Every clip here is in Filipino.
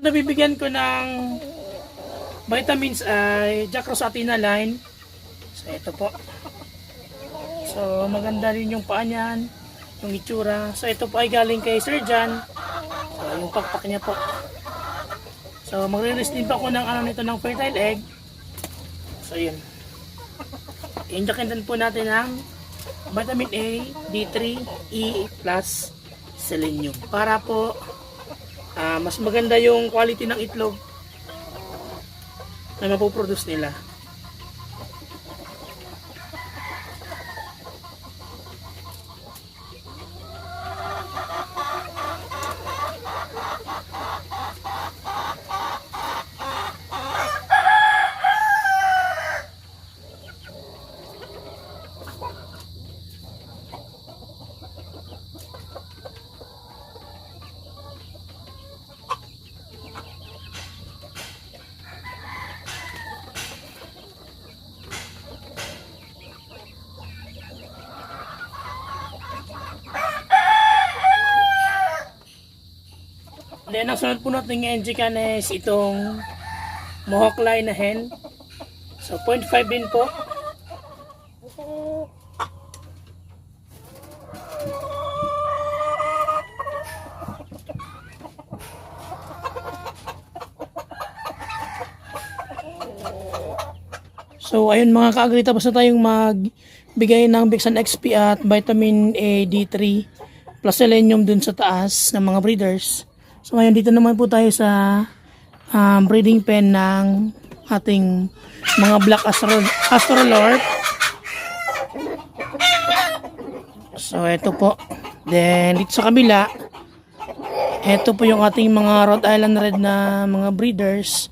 Nabibigyan ko ng vitamins ay Jack Rosatina line. So ito po. So maganda rin yung paa niyan, yung itsura. So ito po ay galing kay Sir John. So yung pakpak niya po. So magre-release din pa ako ng ano nito ng fertile egg. So yun. Injectin din po natin ng vitamin A, D3, E plus selenium para po ah, mas maganda yung quality ng itlog na mapoproduce nila. Then, ang sunod natin ng NG-can is itong Mohawk line na hen. So, 0.5 din po. So, ayun mga kaagri, tapos na tayong magbigay ng Bixan XP at vitamin A, D3 plus selenium dun sa taas ng mga breeders. So, ngayon dito naman po tayo sa um, breeding pen ng ating mga black astro astrolord. So, ito po. Then, dito sa kabila, ito po yung ating mga Rhode Island Red na mga breeders.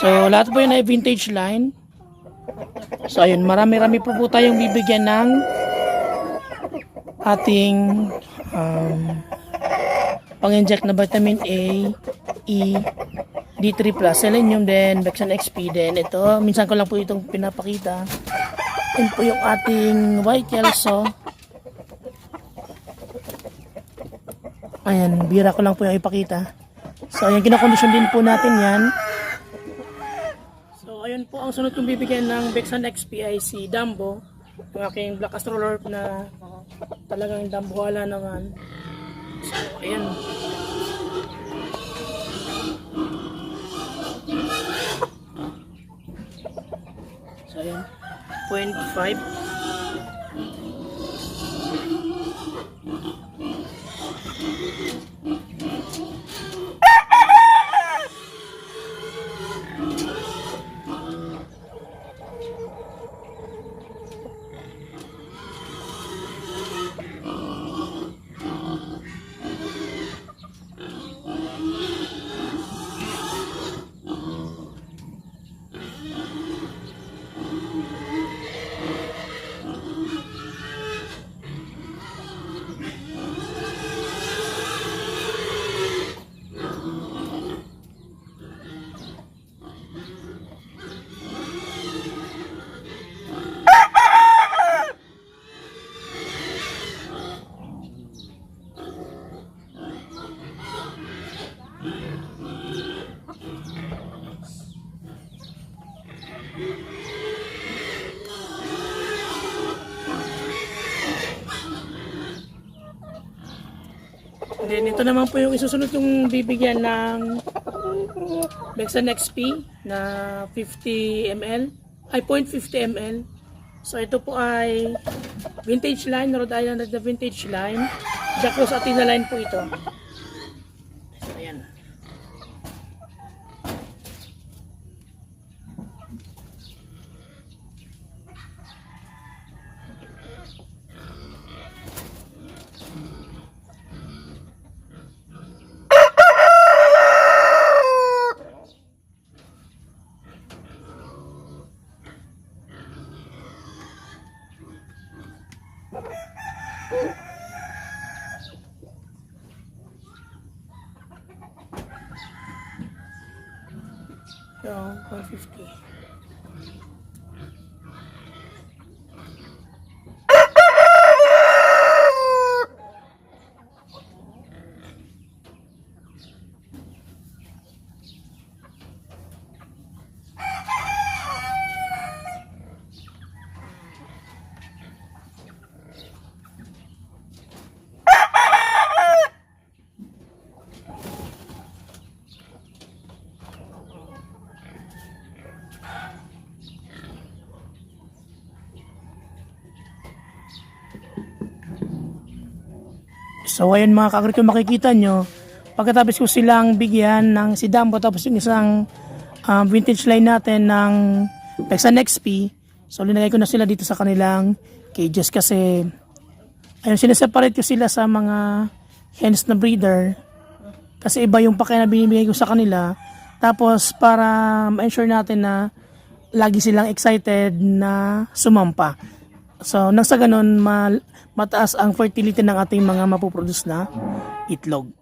So, lahat po yun ay vintage line. So ayun, marami-rami po po tayong bibigyan ng ating um, pang-inject na vitamin A, E, D3+, selenium din, Bexan XP din. Ito, minsan ko lang po itong pinapakita. Yan po yung ating white kelso. Ayan, bira ko lang po yung ipakita. So ayan, kinakondisyon din po natin yan. So, ayun po ang sunod kong bibigyan ng Bexan XP ay si Dumbo. Yung aking Black Astrolorp na talagang dambuhala naman. Ayan. So, ayan. 0.5. Then ito naman po yung isusunod yung bibigyan ng Bexan XP na 50 ml ay 0.50 ml. So ito po ay vintage line, Rhode Island na vintage line. Jack Rose Athena line po ito. So ayan. So 150. So ayun mga kakrit kung makikita nyo, pagkatapos ko silang bigyan ng si Dambo tapos yung isang um, vintage line natin ng Pexan XP, so linagay ko na sila dito sa kanilang cages kasi ayun sineseparate ko sila sa mga hens na breeder kasi iba yung pakain na binibigay ko sa kanila tapos para ma-ensure natin na lagi silang excited na sumampa. So, nang sa ganun, ma- mataas ang fertility ng ating mga mapuproduce na itlog.